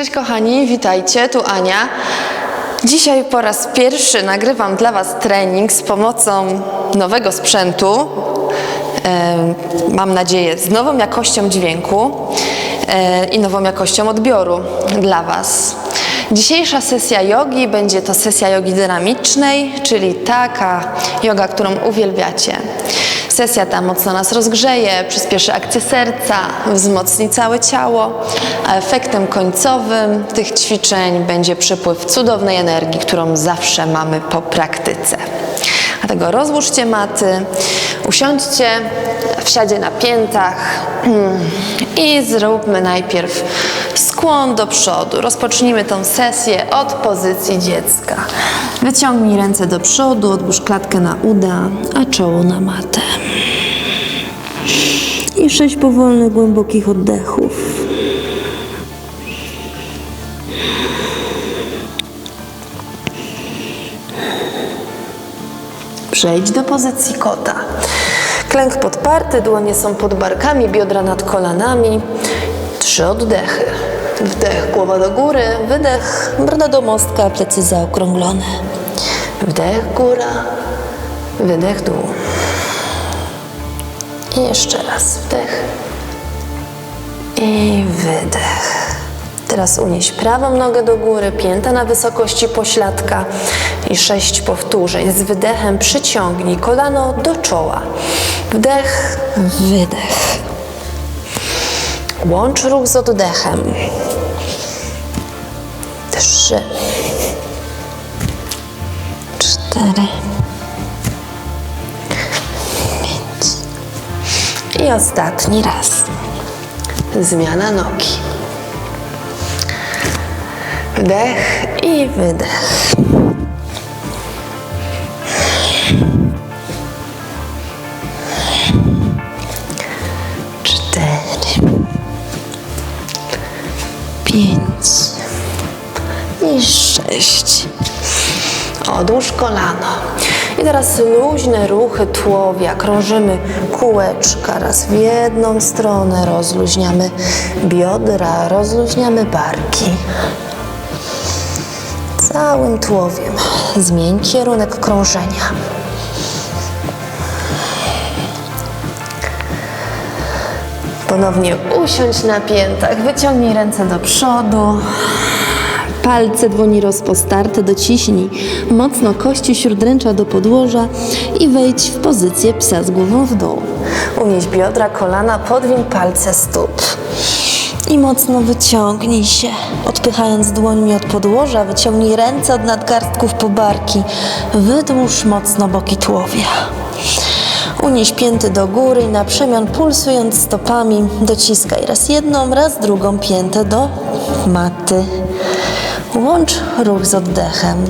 Cześć kochani, witajcie, tu Ania. Dzisiaj po raz pierwszy nagrywam dla Was trening z pomocą nowego sprzętu. Mam nadzieję z nową jakością dźwięku e, i nową jakością odbioru dla Was. Dzisiejsza sesja jogi będzie to sesja jogi dynamicznej, czyli taka joga, którą uwielbiacie. Sesja ta mocno nas rozgrzeje, przyspieszy akcję serca, wzmocni całe ciało, a efektem końcowym tych ćwiczeń będzie przepływ cudownej energii, którą zawsze mamy po praktyce. Dlatego rozłóżcie maty, usiądźcie w siadzie na piętach i zróbmy najpierw skłon do przodu. Rozpocznijmy tą sesję od pozycji dziecka. Wyciągnij ręce do przodu, odłóż klatkę na uda, a czoło na matę. I sześć powolnych, głębokich oddechów. Przejdź do pozycji kota. Klęk podparty, dłonie są pod barkami, biodra nad kolanami. Trzy oddechy. Wdech, głowa do góry, wydech, Broda do mostka, plecy zaokrąglone. wdech, góra, wydech, dół. I jeszcze raz wdech i wydech. Teraz unieś prawą nogę do góry, pięta na wysokości pośladka i sześć powtórzeń. Z wydechem przyciągnij kolano do czoła. Wdech, wydech. Łącz ruch z oddechem. Trzy, Cztery. I ostatni raz. Zmiana nogi. Wdech i wydech. Cztery. Pięć. I sześć. Odłóż kolano. I teraz luźne ruchy tułowia. Krążymy kółeczka raz w jedną stronę. Rozluźniamy biodra, rozluźniamy barki. Całym tułowiem. Zmień kierunek krążenia. Ponownie usiądź na piętach, wyciągnij ręce do przodu. Palce dłoni rozpostarte, dociśnij mocno kości śródręcza do podłoża i wejdź w pozycję psa z głową w dół. Unieś biodra, kolana, podwiń palce stóp. I mocno wyciągnij się. Odpychając dłońmi od podłoża, wyciągnij ręce od nadgarstków po barki. Wydłuż mocno boki tułowia. Unieś pięty do góry i na przemian pulsując stopami dociskaj raz jedną, raz drugą piętę do maty. Łącz ruch z oddechem.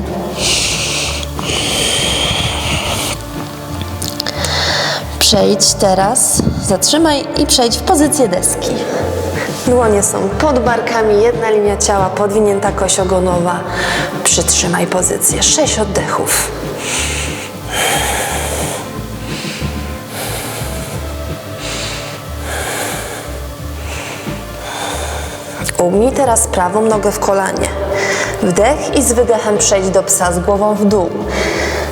Przejdź teraz, zatrzymaj i przejdź w pozycję deski. Dłonie są pod barkami, jedna linia ciała, podwinięta kość ogonowa. Przytrzymaj pozycję. Sześć oddechów. Ugnij teraz prawą nogę w kolanie. Wdech i z wydechem przejdź do psa z głową w dół.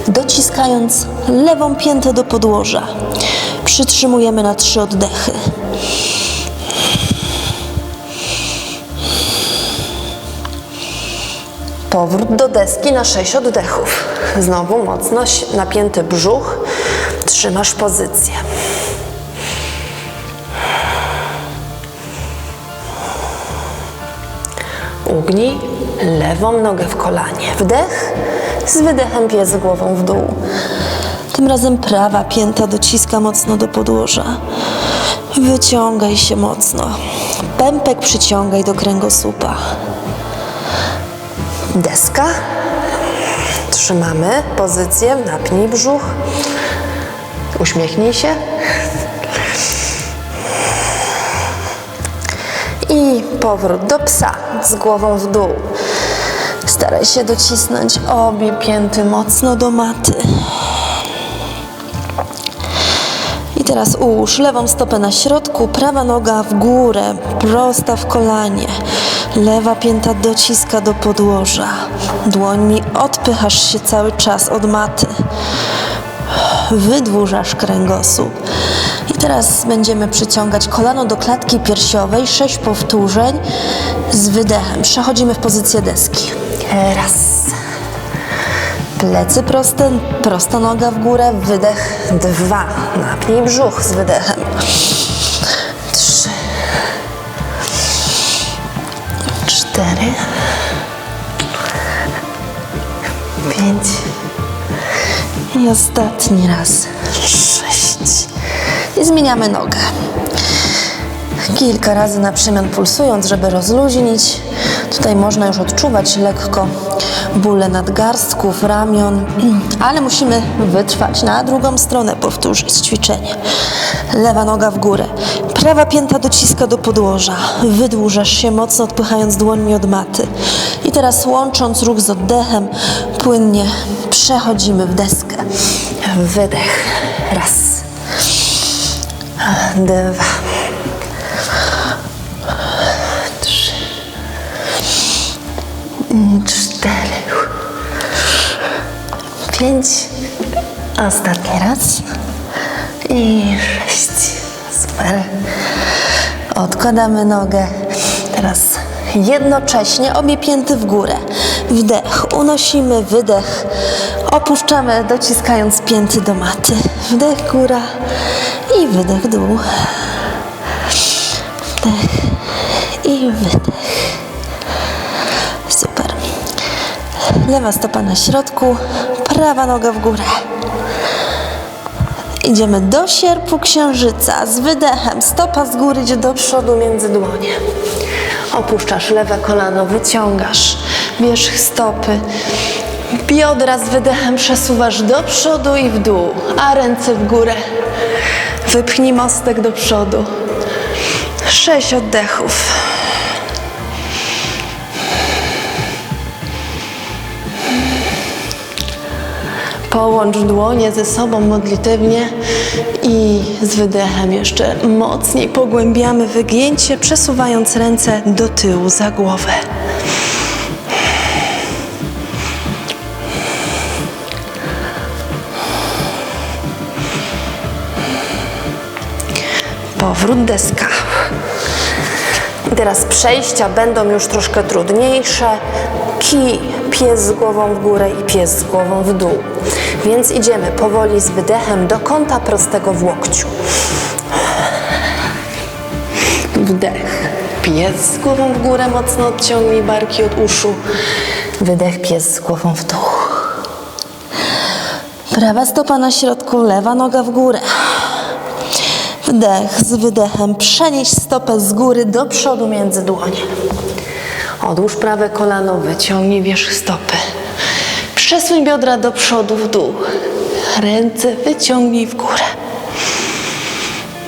dociskając lewą piętę do podłoża. Przytrzymujemy na trzy oddechy. Powrót do deski na sześć oddechów. Znowu mocno si- napięty brzuch. Trzymasz pozycję. Ugnij lewą nogę w kolanie. Wdech, z wydechem pies głową w dół. Tym razem prawa pięta dociska mocno do podłoża. Wyciągaj się mocno. Pępek przyciągaj do kręgosłupa. Deska. Trzymamy pozycję, napnij brzuch. Uśmiechnij się. I powrót do psa z głową w dół. Staraj się docisnąć obie pięty mocno do maty. I teraz ułóż lewą stopę na środku, prawa noga w górę, prosta w kolanie. Lewa pięta dociska do podłoża. Dłońmi odpychasz się cały czas od maty. Wydłużasz kręgosłup. Teraz będziemy przyciągać kolano do klatki piersiowej. Sześć powtórzeń z wydechem. Przechodzimy w pozycję deski. Raz. Plecy proste, prosta noga w górę, wydech. Dwa. Napnij brzuch z wydechem. Trzy. Cztery. Pięć. I ostatni raz. I zmieniamy nogę. Kilka razy na przemian pulsując, żeby rozluźnić. Tutaj można już odczuwać lekko bóle nadgarstków, ramion, ale musimy wytrwać. Na drugą stronę powtórzyć ćwiczenie. Lewa noga w górę. Prawa pięta dociska do podłoża. Wydłużasz się mocno, odpychając dłońmi od maty. I teraz łącząc ruch z oddechem, płynnie przechodzimy w deskę. Wydech. Raz. Dwa. Trzy. Cztery. Pięć. Ostatni raz. I sześć. Super. Odkładamy nogę. Teraz jednocześnie obie pięty w górę. Wdech. Unosimy, wydech. Opuszczamy, dociskając pięty do maty. Wdech góra i wydech dół. Wdech i wydech. Super. Lewa stopa na środku, prawa noga w górę. Idziemy do sierpu księżyca z wydechem. Stopa z góry idzie do przodu między dłonie. Opuszczasz lewe kolano, wyciągasz wierzch stopy. Biodra z wydechem przesuwasz do przodu i w dół, a ręce w górę. Wypchnij mostek do przodu. Sześć oddechów. Połącz dłonie ze sobą modlitewnie i z wydechem jeszcze mocniej pogłębiamy wygięcie, przesuwając ręce do tyłu za głowę. Powrót deska. I Teraz przejścia będą już troszkę trudniejsze. Kij, pies z głową w górę i pies z głową w dół. Więc idziemy powoli z wydechem do kąta prostego w łokciu. Wdech. Pies z głową w górę, mocno odciągnij barki od uszu. Wydech, pies z głową w dół. Prawa stopa na środku, lewa noga w górę. Wdech z wydechem. Przenieś stopę z góry do przodu między dłonie. Odłóż prawe kolano, wyciągnij wierzch stopy. Przesuń biodra do przodu, w dół. Ręce wyciągnij w górę.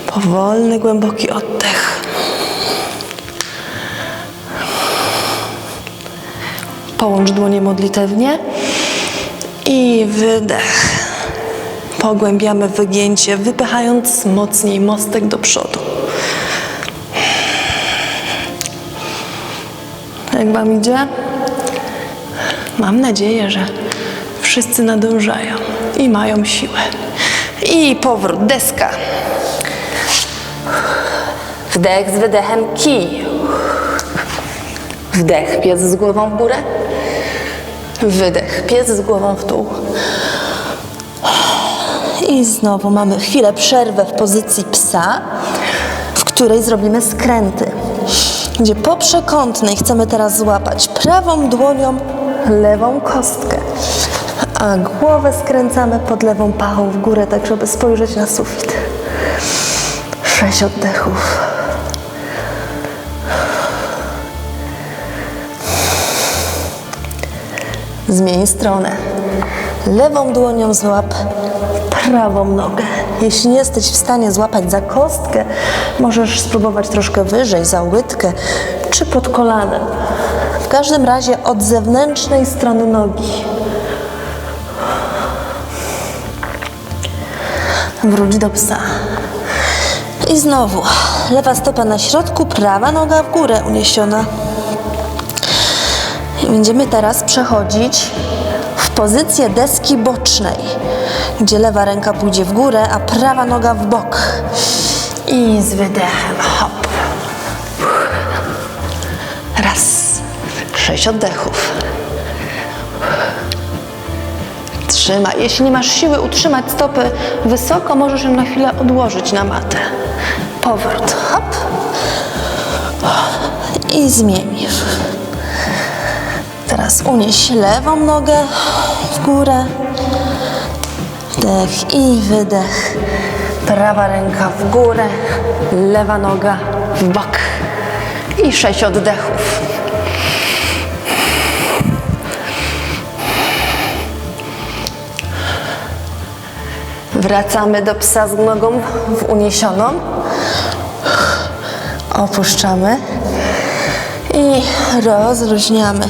Powolny, głęboki oddech. Połącz dłonie modlitewnie i wydech. Pogłębiamy wygięcie, wypychając mocniej mostek do przodu. Jak Wam idzie? Mam nadzieję, że wszyscy nadążają i mają siłę. I powrót, deska. Wdech z wydechem, kij. Wdech, pies z głową w górę. Wydech, pies z głową w dół. I znowu mamy chwilę przerwę w pozycji psa, w której zrobimy skręty. Gdzie po przekątnej chcemy teraz złapać prawą dłonią lewą kostkę, a głowę skręcamy pod lewą pachą w górę, tak żeby spojrzeć na sufit. Sześć oddechów. Zmień stronę. Lewą dłonią złap prawą nogę. Jeśli nie jesteś w stanie złapać za kostkę, możesz spróbować troszkę wyżej, za łydkę czy pod kolanem. W każdym razie od zewnętrznej strony nogi. Wróć do psa. I znowu lewa stopa na środku, prawa noga w górę uniesiona. I będziemy teraz przechodzić w pozycję deski bocznej, gdzie lewa ręka pójdzie w górę, a prawa noga w bok. I z wydechem hop. Raz. Sześć oddechów. Trzymaj. Jeśli nie masz siły utrzymać stopy wysoko, możesz ją na chwilę odłożyć na matę. Powrót. Hop. I zmień. Teraz unieś lewą nogę w górę. Wdech i wydech. Prawa ręka w górę, lewa noga w bok. I sześć oddechów. Wracamy do psa z nogą w uniesioną. Opuszczamy i rozluźniamy.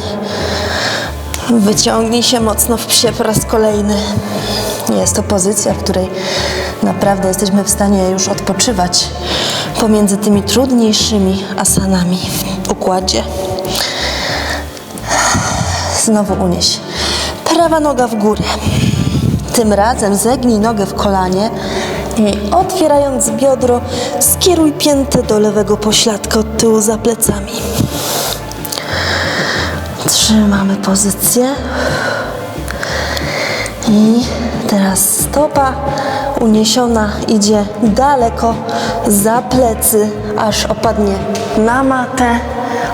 Wyciągnij się mocno w psie po raz kolejny. Jest to pozycja, w której naprawdę jesteśmy w stanie już odpoczywać pomiędzy tymi trudniejszymi asanami w układzie. Znowu unieś. Prawa noga w górę. Tym razem zegnij nogę w kolanie i otwierając biodro, skieruj piętę do lewego pośladka od tyłu za plecami. Trzymamy pozycję. I teraz stopa uniesiona idzie daleko za plecy, aż opadnie na matę.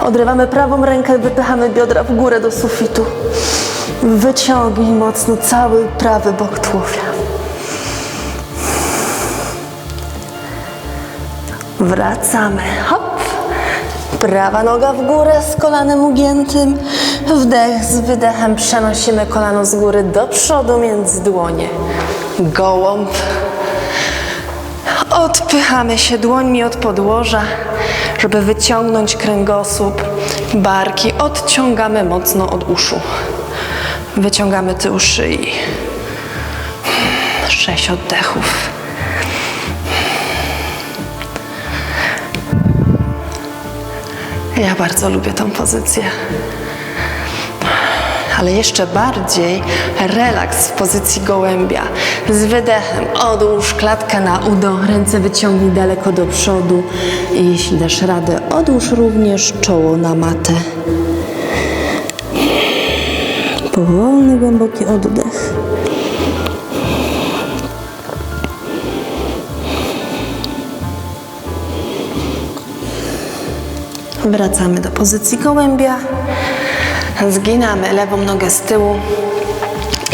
Odrywamy prawą rękę, wypychamy biodra w górę do sufitu. Wyciągnij mocno cały prawy bok tułowia. Wracamy. Hop. Prawa noga w górę z kolanem ugiętym. Wdech z wydechem przenosimy kolano z góry do przodu między dłonie. Gołąb. Odpychamy się dłońmi od podłoża, żeby wyciągnąć kręgosłup. Barki odciągamy mocno od uszu. Wyciągamy tył szyi. Sześć oddechów. Ja bardzo lubię tą pozycję. Ale jeszcze bardziej relaks w pozycji gołębia. Z wydechem odłóż klatkę na udo, ręce wyciągnij daleko do przodu i jeśli dasz radę, odłóż również czoło na matę. Powolny, głęboki oddech. Wracamy do pozycji gołębia. Zginamy lewą nogę z tyłu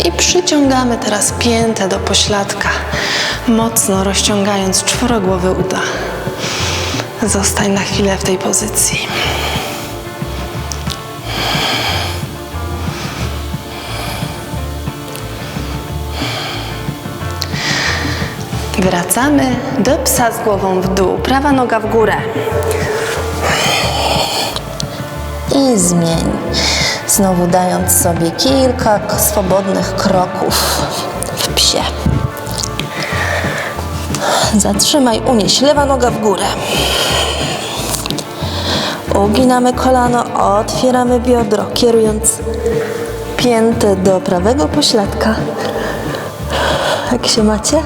i przyciągamy teraz piętę do pośladka, mocno rozciągając czworogłowy uda. Zostań na chwilę w tej pozycji. Wracamy do psa z głową w dół, prawa noga w górę. I zmień. Znowu dając sobie kilka swobodnych kroków w psie. Zatrzymaj, unieś lewa noga w górę. Uginamy kolano, otwieramy biodro, kierując piętę do prawego pośladka. Jak się macie?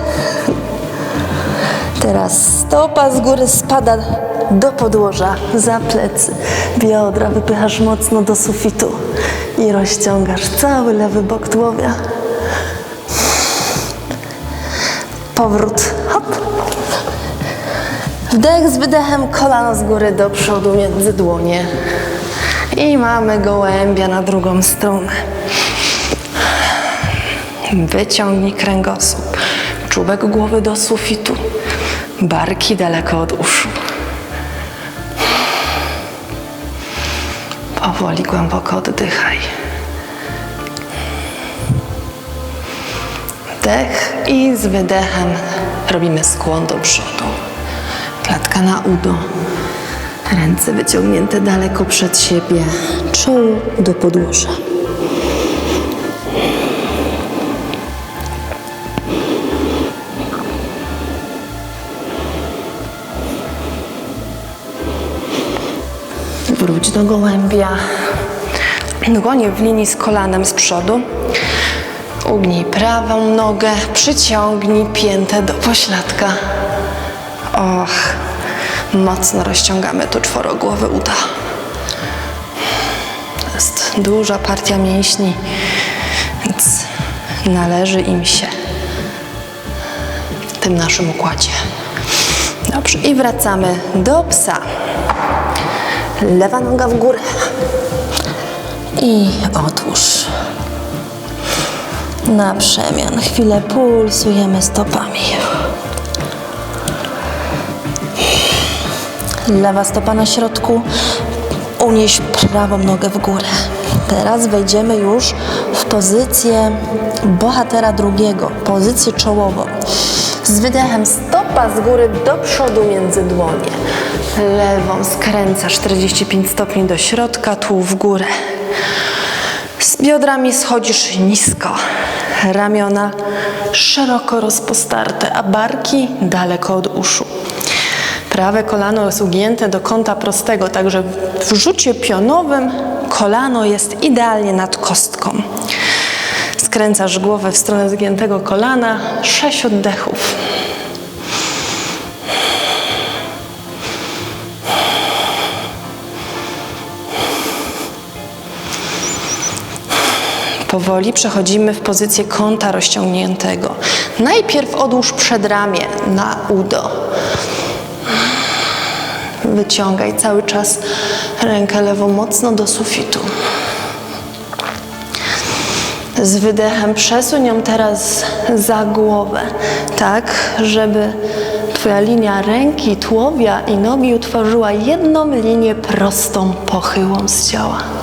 Teraz stopa z góry spada do podłoża, za plecy, biodra wypychasz mocno do sufitu i rozciągasz cały lewy bok tułowia. Powrót, hop. Wdech z wydechem, kolano z góry do przodu między dłonie. I mamy gołębia na drugą stronę. Wyciągnij kręgosłup, czubek głowy do sufitu, barki daleko od uszu. Powoli głęboko oddychaj. Wdech i z wydechem robimy skłon do przodu. Klatka na udo. Ręce wyciągnięte daleko przed siebie. Czoło do podłoża. Wróć do gołębia. Dłonie w linii z kolanem z przodu. Ugnij prawą nogę, przyciągnij piętę do pośladka. Och, mocno rozciągamy tu czworogłowy uda. To jest duża partia mięśni, więc należy im się w tym naszym układzie. Dobrze, i wracamy do psa. Lewa noga w górę. I odłóż. Na przemian chwilę pulsujemy stopami. Lewa stopa na środku. Unieś prawą nogę w górę. Teraz wejdziemy już w pozycję bohatera drugiego, pozycję czołową. Z wydechem stopa z góry do przodu między dłonie. Lewą skręca 45 stopni do środka, tu w górę. Z biodrami schodzisz nisko. Ramiona szeroko rozpostarte, a barki daleko od uszu. Prawe kolano jest ugięte do kąta prostego, także w rzucie pionowym kolano jest idealnie nad kostką. Skręcasz głowę w stronę zgiętego kolana, sześć oddechów. Powoli przechodzimy w pozycję kąta rozciągniętego. Najpierw odłóż przedramię na udo. Wyciągaj cały czas rękę lewą mocno do sufitu. Z wydechem przesuń ją teraz za głowę, tak, żeby Twoja linia ręki, tułowia i nogi utworzyła jedną linię prostą, pochyłą z ciała.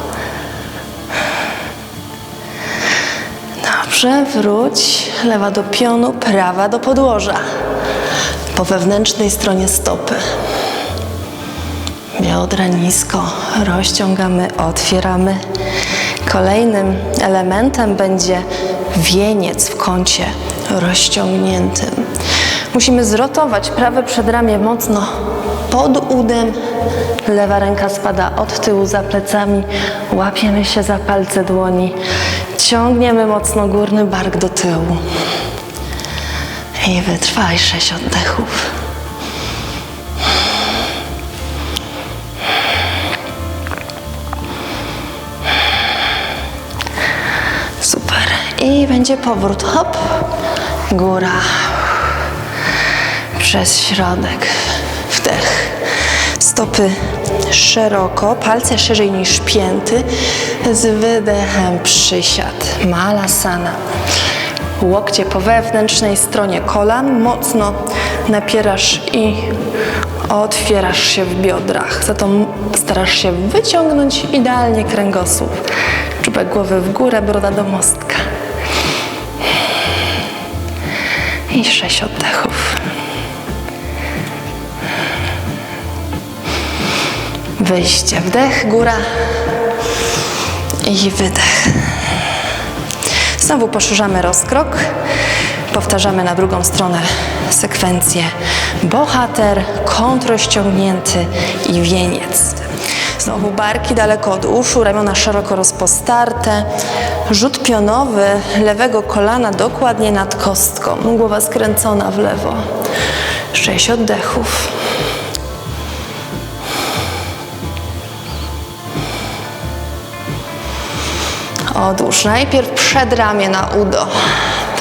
Dobrze, wróć. Lewa do pionu, prawa do podłoża. Po wewnętrznej stronie stopy. Biodra nisko rozciągamy, otwieramy. Kolejnym elementem będzie wieniec w kącie rozciągniętym. Musimy zrotować prawe przedramię mocno pod udem. Lewa ręka spada od tyłu za plecami. Łapiemy się za palce dłoni. Ciągniemy mocno górny bark do tyłu. I wytrwaj sześć oddechów. Super. I będzie powrót. Hop. Góra. Przez środek. Wdech. Stopy szeroko, palce szerzej niż pięty. Z wydechem przysiad. Malasana. Łokcie po wewnętrznej stronie kolan. Mocno napierasz i otwierasz się w biodrach. Za to starasz się wyciągnąć idealnie kręgosłup. Czubek głowy w górę, broda do mostka. I sześć oddechów. Wyjście, wdech, góra i wydech. Znowu poszerzamy rozkrok. Powtarzamy na drugą stronę sekwencję bohater, kąt rozciągnięty i wieniec. Znowu barki daleko od uszu, ramiona szeroko rozpostarte. Rzut pionowy lewego kolana dokładnie nad kostką. Głowa skręcona w lewo. Sześć oddechów. Odłóż najpierw przedramię na udo.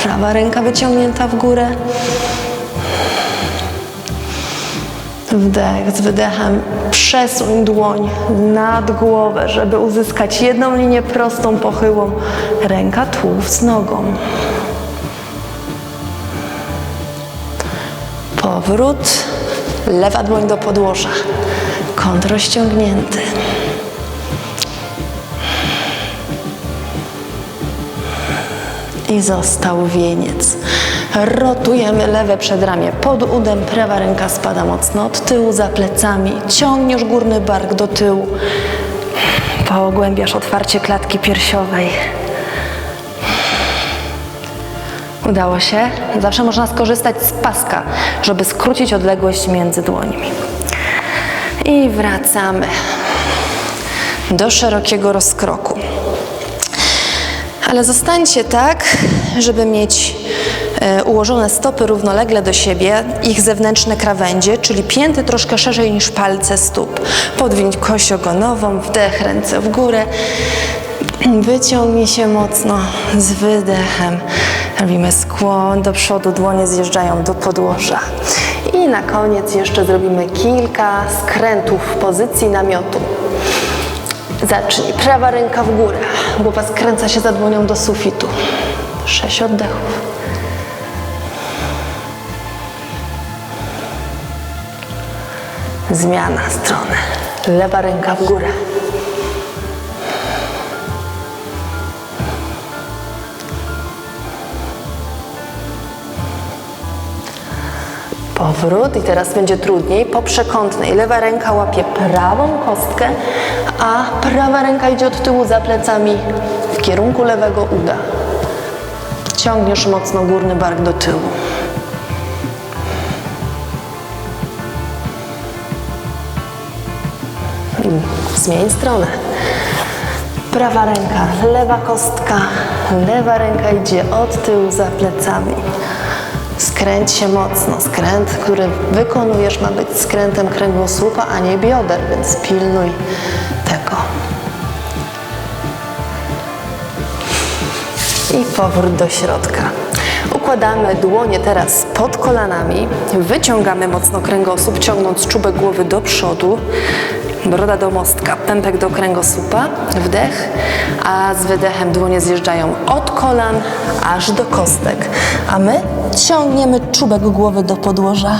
Prawa ręka wyciągnięta w górę. Wdech z wydechem przesuń dłoń nad głowę, żeby uzyskać jedną linię prostą, pochyłą. Ręka tułów z nogą. Powrót. Lewa dłoń do podłoża. Kąt rozciągnięty. I został wieniec. Rotujemy lewe przedramię pod udem, prawa ręka spada mocno od tyłu, za plecami. Ciągniesz górny bark do tyłu. Pogłębiasz otwarcie klatki piersiowej. Udało się? Zawsze można skorzystać z paska, żeby skrócić odległość między dłońmi. I wracamy do szerokiego rozkroku. Ale zostańcie tak, żeby mieć e, ułożone stopy równolegle do siebie, ich zewnętrzne krawędzie, czyli pięty troszkę szerzej niż palce stóp. Podwiń kość ogonową, wdech, ręce w górę. Wyciągnij się mocno z wydechem. Robimy skłon do przodu, dłonie zjeżdżają do podłoża. I na koniec jeszcze zrobimy kilka skrętów w pozycji namiotu. Zacznij. Prawa ręka w górę. Głowa skręca się za dłonią do sufitu. Sześć oddechów. Zmiana strony. Lewa ręka w górę. Powrót i teraz będzie trudniej. Po przekątnej lewa ręka łapie prawą kostkę, a prawa ręka idzie od tyłu za plecami w kierunku lewego uda. Ciągniesz mocno górny bark do tyłu. Zmień stronę. Prawa ręka, lewa kostka, lewa ręka idzie od tyłu za plecami. Skręć się mocno. Skręt, który wykonujesz, ma być skrętem kręgosłupa, a nie bioder, więc pilnuj tego. I powrót do środka. Układamy dłonie teraz pod kolanami, wyciągamy mocno kręgosłup, ciągnąc czubek głowy do przodu, broda do mostka, pępek do kręgosłupa, wdech, a z wydechem dłonie zjeżdżają od kolan aż do kostek, a my Ciągniemy czubek głowy do podłoża.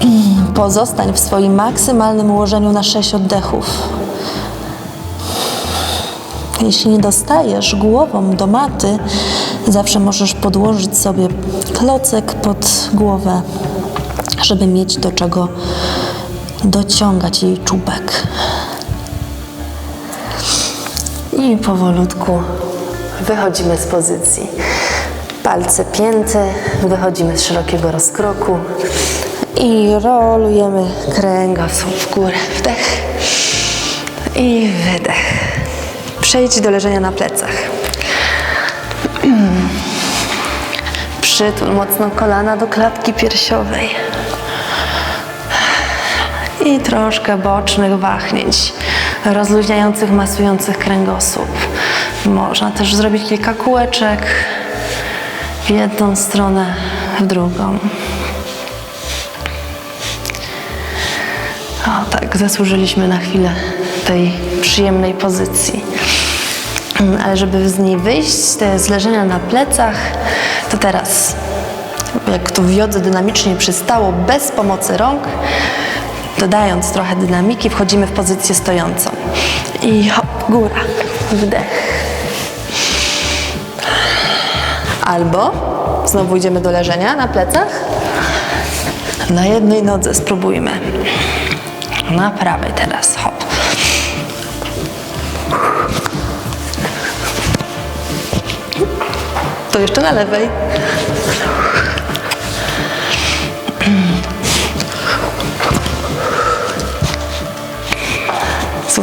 Pozostań w swoim maksymalnym ułożeniu na 6 oddechów. Jeśli nie dostajesz głową do maty, zawsze możesz podłożyć sobie klocek pod głowę, żeby mieć do czego dociągać jej czubek. I powolutku wychodzimy z pozycji. Palce pięte, wychodzimy z szerokiego rozkroku i rolujemy kręgosłup w górę. Wdech i wydech. Przejdź do leżenia na plecach. Przytul mocno kolana do klatki piersiowej. I troszkę bocznych wahnięć, rozluźniających, masujących kręgosłup. Można też zrobić kilka kółeczek w jedną stronę, w drugą. O tak, zasłużyliśmy na chwilę tej przyjemnej pozycji. Ale żeby z niej wyjść, z leżenia na plecach, to teraz, jak to w jodze dynamicznie przystało, bez pomocy rąk, dodając trochę dynamiki, wchodzimy w pozycję stojącą. I hop, góra, wdech. Albo znowu idziemy do leżenia na plecach. Na jednej nodze spróbujmy. Na prawej teraz, hop. To jeszcze na lewej.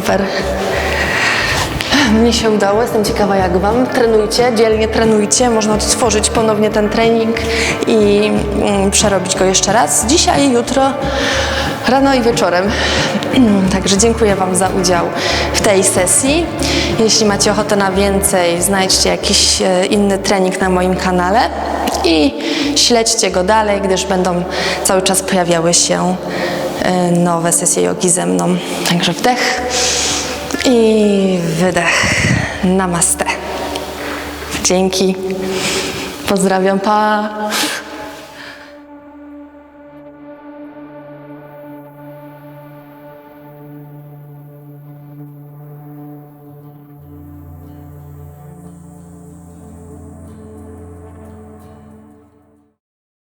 Super. Mnie się udało, jestem ciekawa jak Wam. Trenujcie, dzielnie trenujcie. Można odtworzyć ponownie ten trening i mm, przerobić go jeszcze raz. Dzisiaj, jutro, rano i wieczorem. Także dziękuję Wam za udział w tej sesji. Jeśli macie ochotę na więcej, znajdźcie jakiś e, inny trening na moim kanale i śledźcie go dalej, gdyż będą cały czas pojawiały się nowe sesje jogi ze mną. Także wdech i wydech. Namaste. Dzięki. Pozdrawiam, pa.